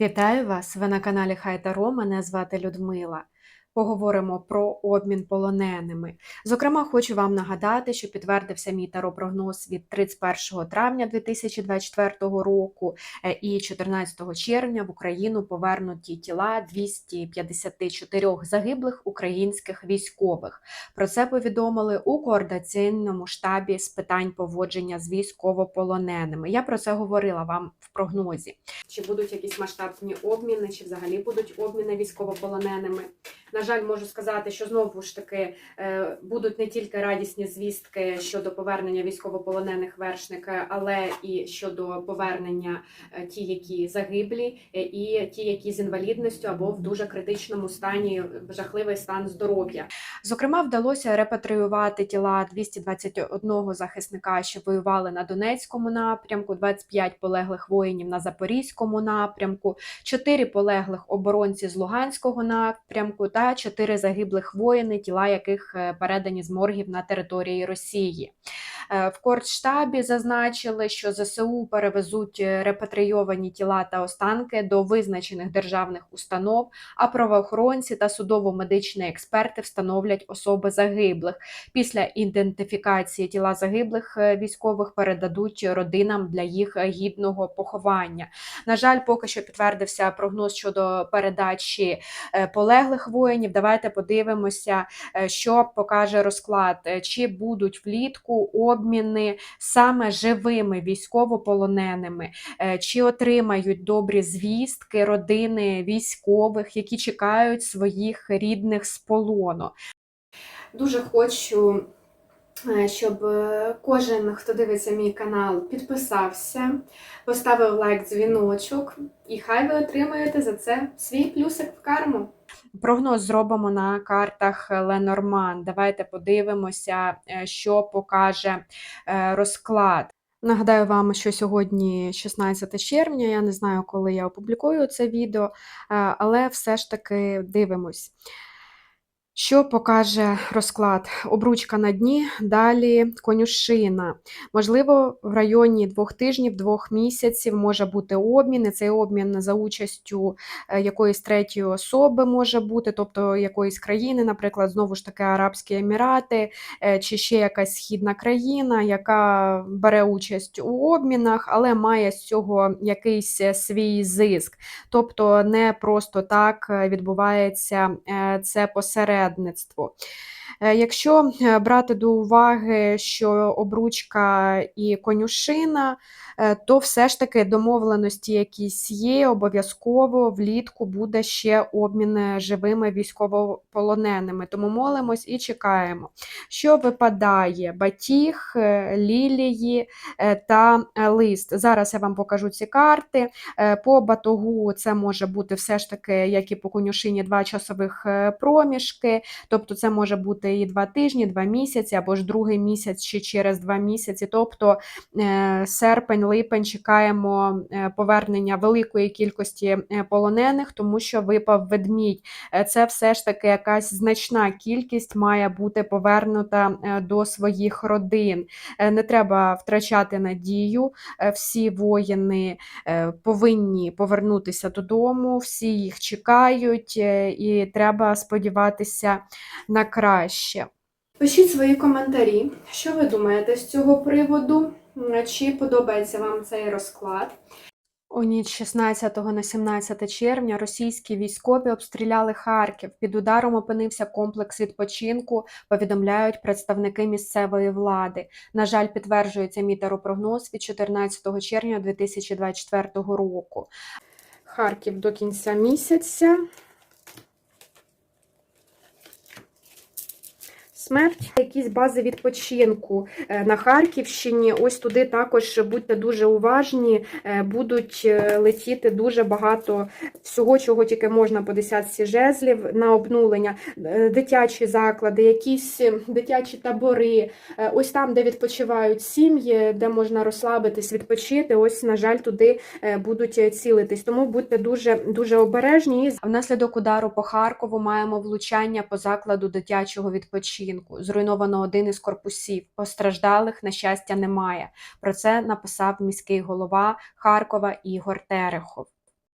Вітаю вас! Ви на каналі Хайдаро. Мене звати Людмила. Поговоримо про обмін полоненими. Зокрема, хочу вам нагадати, що підтвердився мій таропрогноз від 31 травня 2024 року е, і 14 червня в Україну повернуті тіла 254 загиблих українських військових. Про це повідомили у координаційному штабі з питань поводження з військовополоненими. Я про це говорила вам в прогнозі. Чи будуть якісь масштабні обміни, чи взагалі будуть обміни військовополоненими? На жаль, можу сказати, що знову ж таки е, будуть не тільки радісні звістки щодо повернення військовополонених вершника, але і щодо повернення е, ті, які загиблі, е, і ті, які з інвалідністю або в дуже критичному стані, жахливий стан здоров'я. Зокрема, вдалося репатріювати тіла 221 захисника, що воювали на Донецькому напрямку, 25 полеглих воїнів на Запорізькому напрямку, 4 полеглих оборонці з Луганського напрямку та 4 загиблих воїни, тіла яких е, передані з моргів на території Росії. Е, В Кортштабі зазначили, що ЗСУ перевезуть е, репатрійовані тіла та останки до визначених державних установ, а правоохоронці та судово-медичні експерти встановлять особи загиблих. Після ідентифікації тіла загиблих військових передадуть родинам для їх гідного поховання. На жаль, поки що підтвердився прогноз щодо передачі полеглих воїнів. Давайте подивимося, е, що покаже розклад, Е, чи будуть влітку обміни саме живими військовополоненими, е, чи отримають добрі звістки родини військових, які чекають своїх рідних з полону. Дуже хочу, щоб кожен, хто дивиться мій канал, підписався, поставив лайк, дзвіночок, і хай ви отримаєте за це свій плюсик в карму. Прогноз зробимо на картах Ленорман. Давайте подивимося, е, що покаже е, розклад. Нагадаю вам, що сьогодні 16 червня. Я не знаю, коли я опублікую це відео, е, але все ж таки дивимось. Що покаже розклад? Обручка на дні, далі конюшина. Можливо, в районі двох тижнів, двох місяців може бути обмін. і Цей обмін за участю е, якоїсь третьої особи може бути, тобто якоїсь країни, наприклад, знову ж таки Арабські Емірати, е, чи ще якась східна країна, яка бере участь у обмінах, але має з цього якийсь е, свій зиск. Тобто не просто так відбувається це посередництво. Е, Якщо е, брати до уваги, що обручка і конюшина, е, то все ж таки домовленості якісь є, обов'язково влітку буде ще обмін живими військовополоненими. Тому молимось і чекаємо. Що випадає? Батіг, е, лілії е, та е, лист. Зараз я вам покажу ці карти. Е, По батогу це може бути все ж таки, як і по конюшині, два часових е, проміжки. Тобто це може бути і два тижні, два місяці, або ж другий місяць ще через два місяці. Тобто е, серпень, липень чекаємо е, повернення великої кількості е, полонених, тому що випав ведмідь. Це все ж таки якась значна кількість має бути повернута до своїх родин. Не треба втрачати надію. Всі воїни повинні повернутися додому, всі їх чекають, і треба сподіватися на краще. Пишіть свої коментарі, що ви думаєте з цього приводу, чи подобається вам цей розклад. У ніч 16 на 17 червня російські військові обстріляли Харків. Під ударом опинився комплекс відпочинку, повідомляють представники місцевої влади. На жаль, підтверджується мій теропрогноз від 14 червня 2024 року. Харків до кінця місяця. Смерть, якісь бази відпочинку е, на Харківщині. Ось туди також будьте дуже уважні, е, будуть е, летіти дуже багато всього, чого тільки можна по десятці жезлів на обнулення, дитячі заклади, якісь дитячі табори, ось там, де відпочивають сім'ї, де можна розслабитись, відпочити. Ось, на жаль, туди будуть цілитись. Тому будьте дуже дуже обережні. Внаслідок удару по Харкову маємо влучання по закладу дитячого відпочинку. Зруйновано один із корпусів. Постраждалих, на щастя, немає. Про це написав міський голова Харкова Ігор Терехов.